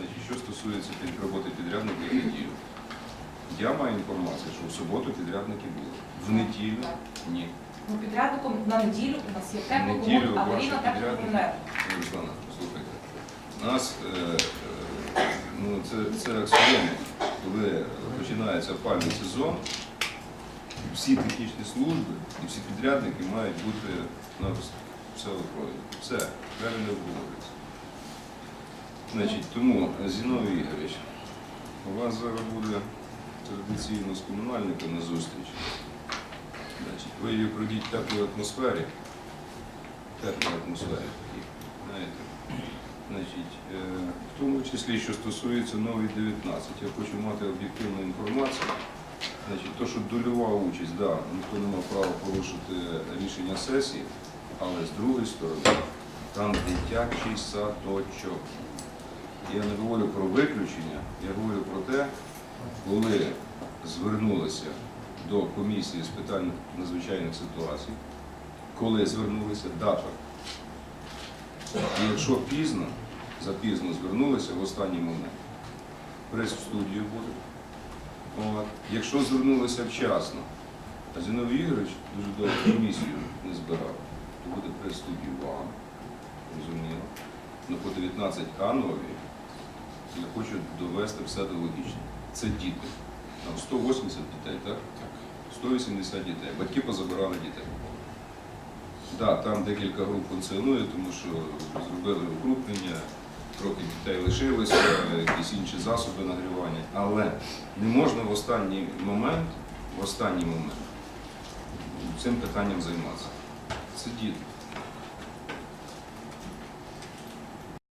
Значить, що стосується роботи підрядника в неділю. Я маю інформацію, що в суботу підрядники були. В неділю ні. Ну, підрядником на неділю у нас є Неділю теплокомун, ваші аварійна підрядники. теплокомунер. Руслана, послухайте. У нас е, е, ну, це, це аксіоми, коли починається опальний сезон, всі технічні служби і всі підрядники мають бути на все озброєні. Все, далі не обговорюється. Значить, тому, Зіновій Ігорович, у вас зараз буде традиційно з комунальником на зустріч. Значить, ви її пройдіть в теплій атмосфері, теплій атмосфері такій, знаєте. Значить, е, в тому числі, що стосується нової 19, я хочу мати об'єктивну інформацію. Значить, то, що дольова участь, да, ніхто не мав права порушити рішення сесії, але з другої сторони, там дитячий садочок. Я не говорю про виключення, я говорю про те, коли звернулися до комісії з питань надзвичайних ситуацій, коли звернулися, дата. І якщо пізно, запізно звернулися в останній момент, прес в студію буде. Якщо звернулися вчасно, а Зіновій Ігорович дуже довго комісію не збирав, то буде прес-студію вам, розуміло. Ну по 19 А нові я хочу довести все до логічного. Це діти. Там 180 дітей, так? 180 дітей. Батьки позабирали дітей. Так, там декілька груп функціонує, тому що зробили укрупнення, трохи дітей лишилося, якісь інші засоби нагрівання. Але не можна в останній момент, в останній момент цим питанням займатися. Це діти.